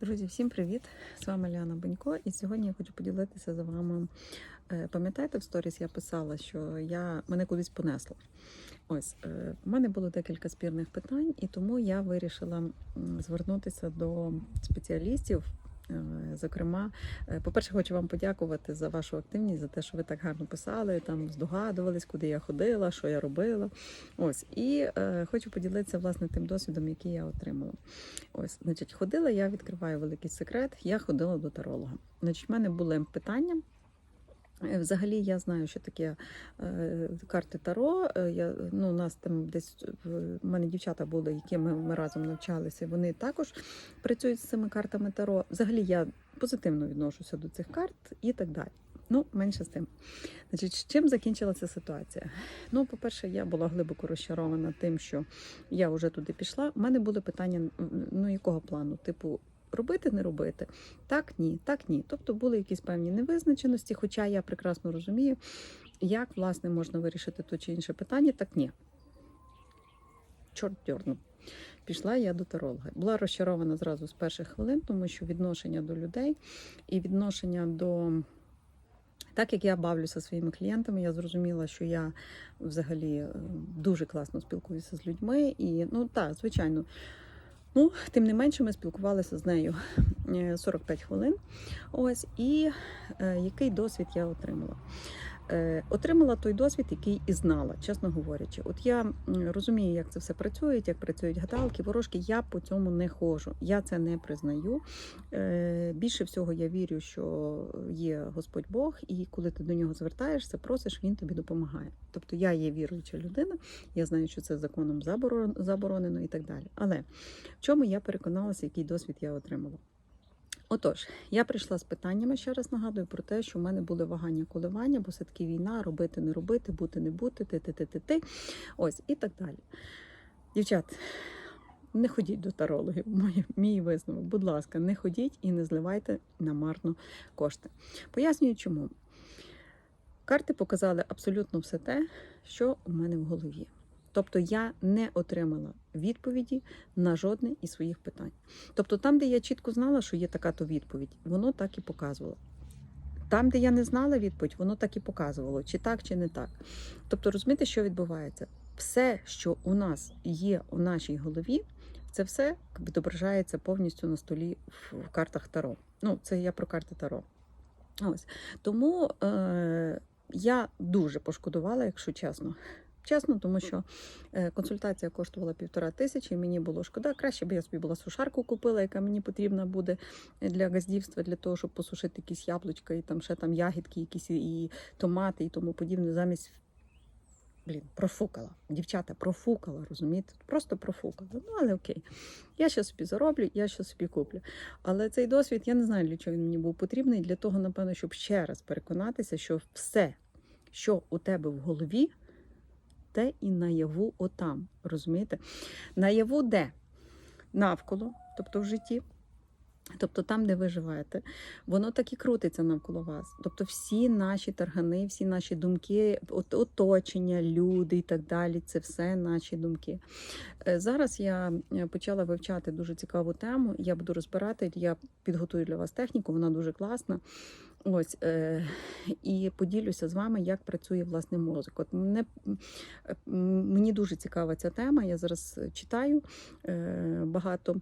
Друзі, всім привіт! З вами Ліана Бенько, і сьогодні я хочу поділитися з вами. Е, Пам'ятаєте, в сторіс я писала, що я мене кудись понесло. Ось у в мене було декілька спірних питань, і тому я вирішила звернутися до спеціалістів. Е, Зокрема, е, по-перше, хочу вам подякувати за вашу активність, за те, що ви так гарно писали, там здогадувались, куди я ходила, що я робила. Ось і е, хочу поділитися власне тим досвідом, який я отримала. Ось, значить, ходила я, відкриваю великий секрет. Я ходила до таролога. Значить, в мене були питання. Е, Взагалі, я знаю, що таке е, карти Таро. Е, Я, ну, у нас там десь в мене дівчата були, які ми, ми разом навчалися. Вони також працюють з цими картами Таро. Взагалі, я позитивно відношуся до цих карт і так далі. Ну, менше з тим. Значить, чим закінчилася ситуація? Ну, по-перше, я була глибоко розчарована тим, що я вже туди пішла. У мене були питання ну якого плану? Типу, робити, не робити? Так, ні, так, ні. Тобто були якісь певні невизначеності, хоча я прекрасно розумію, як власне можна вирішити то чи інше питання, так ні. Чорт дьорнув. Пішла я до таролога. Була розчарована зразу з перших хвилин, тому що відношення до людей і відношення до. Так як я бавлюся своїми клієнтами, я зрозуміла, що я взагалі е, дуже класно спілкуюся з людьми. І ну так, звичайно. Ну, тим не менше, ми спілкувалися з нею е, 45 хвилин. Ось, і е, який досвід я отримала? Е, отримала той досвід, який і знала, чесно говорячи. От я розумію, як це все працює, як працюють гадалки, ворожки. Я по цьому не ходжу. Я це не признаю. Е, більше всього я вірю, що є Господь Бог, і коли ти до нього звертаєшся, просиш, він тобі допомагає. Тобто я є віруюча людина, я знаю, що це законом заборонено і так далі. Але в чому я переконалася, який досвід я отримала? Отож, я прийшла з питаннями, ще раз нагадую про те, що в мене були вагання коливання, бо все таки війна, робити, не робити, бути, не бути, ти, ти, ти, ти, ти. Ось і так далі. Дівчат, не ходіть до тарологів, мій, мій висновок. Будь ласка, не ходіть і не зливайте намарно кошти. Пояснюю, чому. Карти показали абсолютно все те, що у мене в голові. Тобто я не отримала відповіді на жодне із своїх питань. Тобто, там, де я чітко знала, що є така то відповідь, воно так і показувало. Там, де я не знала відповідь, воно так і показувало, чи так, чи не так. Тобто, розумієте, що відбувається? Все, що у нас є у нашій голові, це все відображається повністю на столі в картах Таро. Ну, це я про карти Таро. Ось. Тому е, я дуже пошкодувала, якщо чесно. Чесно, тому що е, консультація коштувала півтора тисячі, і мені було шкода. Краще б я собі була сушарку купила, яка мені потрібна буде для газдівства, для того, щоб посушити якісь яблучка і там ще там ягідки, якісь і томати і тому подібне, замість. Блін, профукала. Дівчата профукала, розумієте? Просто профукала. Ну, але окей. Я ще собі зароблю, я ще собі куплю. Але цей досвід, я не знаю, для чого він мені був потрібний. Для того, напевно, щоб ще раз переконатися, що все, що у тебе в голові, те і наяву отам. Розумієте? Наяву де? Навколо, тобто в житті. Тобто там, де ви живете, воно так і крутиться навколо вас. Тобто всі наші таргани, всі наші думки, оточення, люди і так далі це все наші думки. Е, Зараз я е, почала вивчати дуже цікаву тему. Я буду розбирати, я підготую для вас техніку, вона дуже класна. Ось е, і поділюся з вами, як працює власне мозок. От мене мені дуже цікава ця тема. Я зараз читаю багато.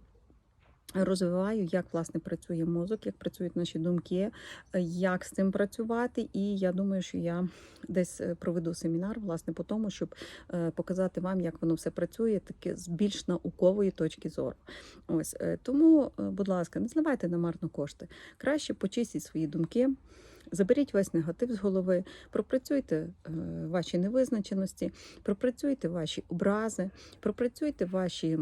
Розвиваю, як власне працює мозок, як працюють наші думки, е, як з цим працювати. І я думаю, що я десь е, проведу семінар власне по тому, щоб е, показати вам, як воно все працює, таке з більш наукової точки зору. Ось тому, будь ласка, не зливайте на марно кошти. Краще почистіть свої думки. Заберіть весь негатив з голови, пропрацюйте ваші невизначеності, пропрацюйте ваші образи, пропрацюйте ваші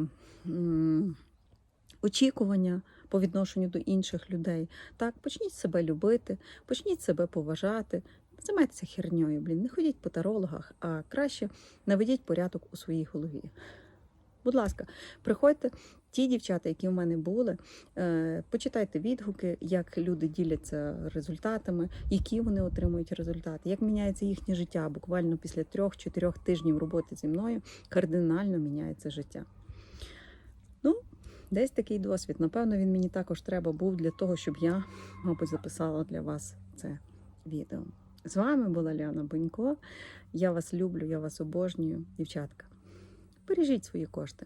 очікування по відношенню до інших людей. Так, почніть себе любити, почніть себе поважати. Займайтеся херньою, блін, не ходіть по тарологах, а краще наведіть порядок у своїй голові. Будь ласка, приходьте. Ті дівчата, які в мене були, е, почитайте відгуки, як люди діляться результатами, які вони отримують результати, як міняється їхнє життя. Буквально після трьох-чотирьох тижнів роботи зі мною кардинально міняється життя. Десь такий досвід. Напевно, він мені також треба був для того, щоб я, мабуть, записала для вас це відео. З вами була Ліана Бонько. Я вас люблю, я вас обожнюю, дівчатка. Бережіть свої кошти.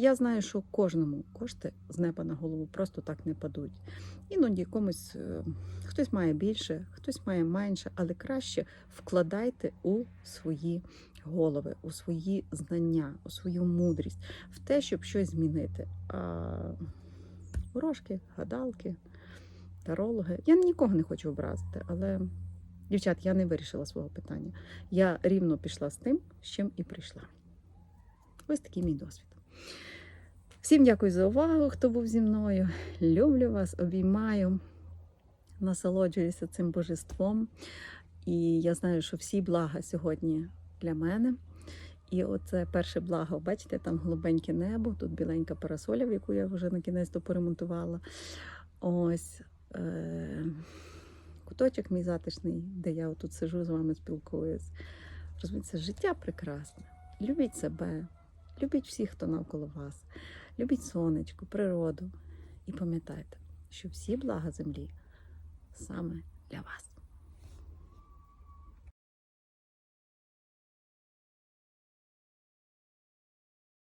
Я знаю, що кожному кошти з неба на голову просто так не падуть. Іноді комусь е, хтось має більше, хтось має менше, але краще вкладайте у свої голови, у свої знання, у свою мудрість, в те, щоб щось змінити. А ворожки, гадалки, тарологи. Я нікого не хочу образити, але, дівчат, я не вирішила свого питання. Я рівно пішла з тим, з чим і прийшла. Ось такий мій досвід. Всім дякую за увагу, хто був зі мною. Люблю вас, обіймаю, насолоджуюся цим божеством. І я знаю, що всі блага сьогодні для мене. І оце перше благо, бачите, там голубеньке небо, тут біленька парасоля, в яку я вже на кінець то поремонтувала. Ось е- куточок мій затишний, де я тут сижу з вами спілкуюсь. Розумієте, життя прекрасне. Любіть себе, любіть всіх, хто навколо вас. Любіть сонечко, природу. І пам'ятайте, що всі блага землі саме для вас.